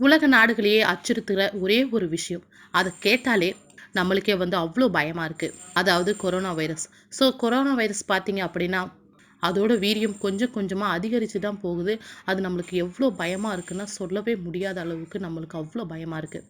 உலக நாடுகளையே அச்சுறுத்துகிற ஒரே ஒரு விஷயம். அதை கேட்டாலே நம்மளுக்கே வந்து அவ்வளோ பயமாக இருக்குது அதாவது corona virus so corona virus பார்த்தீங்க அப்படின்னா அதோட வீரியம் கொஞ்சம் கொஞ்சமாக அதிகரித்து தான் போகுது. அது நம்மளுக்கு எவ்வளோ பயமாக இருக்குன்னா சொல்லவே முடியாத அளவுக்கு நம்மளுக்கு அவ்வளோ பயமாக இருக்குது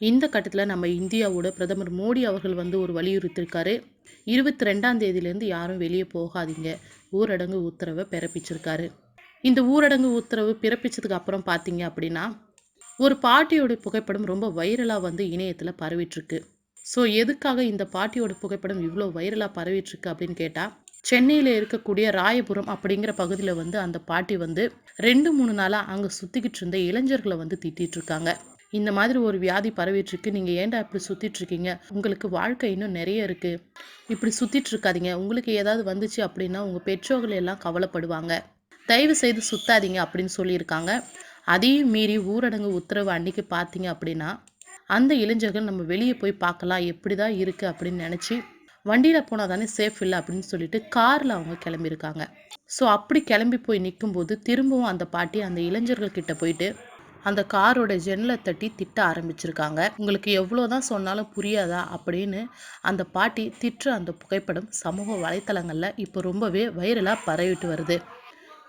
இந்த கட்டத்தில் நம்ம இந்தியாவோட பிரதமர் மோடி அவர்கள் வந்து ஒரு வலியுறுத்திருக்காரு. இருபத்தி ரெண்டாம் தேதியிலேருந்து யாரும் வெளியே போகாதீங்க. ஊரடங்கு உத்தரவை பிறப்பிச்சிருக்காரு. இந்த ஊரடங்கு உத்தரவு பிறப்பிச்சதுக்கு அப்புறம் பார்த்தீங்க அப்படின்னா ஒரு பாட்டியோட புகைப்படம் ரொம்ப வைரலாக வந்து இணையத்தில் பரவிட்டுருக்கு. ஸோ எதுக்காக இந்த பாட்டியோட புகைப்படம் இவ்வளோ வைரலாக பரவிட்டுருக்கு அப்படின்னு கேட்டால் சென்னையில் இருக்கக்கூடிய ராயபுரம் அப்படிங்கிற பகுதியில் வந்து அந்த பாட்டி வந்து ரெண்டு மூணு நாளாக அங்கே சுற்றிக்கிட்டு இருந்த இளைஞர்களை வந்து திட்டிட்டு இருக்காங்க. இந்த மாதிரி ஒரு வியாதி பரவிட்டுருக்கு. நீங்கள் ஏன்டா இப்படி சுற்றிட்டுருக்கீங்க உங்களுக்கு வாழ்க்கை இன்னும் நிறைய இருக்குது இப்படி சுற்றிட்டுருக்காதீங்க உங்களுக்கு ஏதாவது வந்துச்சு அப்படின்னா உங்கள் பெற்றோர்கள் எல்லாம் கவலைப்படுவாங்க. தயவு செய்து சுத்தாதீங்க அப்படின்னு சொல்லியிருக்காங்க. அதையும் மீறி ஊரடங்கு உத்தரவு அன்னைக்கு பார்த்தீங்க அப்படின்னா அந்த இளைஞர்கள் நம்ம வெளியே போய் பார்க்கலாம் எப்படி தான் இருக்குது அப்படின்னு நினச்சி வண்டியில் போனால் தானே சேஃப் இல்லை அப்படின்னு சொல்லிட்டு காரில் அவங்க கிளம்பியிருக்காங்க. ஸோ அப்படி கிளம்பி போய் நிற்கும்போது திரும்பவும் அந்த பாட்டி அந்த இளைஞர்கள் கிட்ட போயிட்டு அந்த காரோட ஜன்னலை தட்டி திட்ட ஆரம்பிச்சிருக்காங்க. உங்களுக்கு எவ்வளோ தான் சொன்னாலும் புரியாதா? அப்படின்னு அந்த பாட்டி திட்டுற அந்த புகைப்படம் சமூக வலைத்தளங்களில் இப்போ ரொம்பவே வைரலாக பரவிட்டு வருது.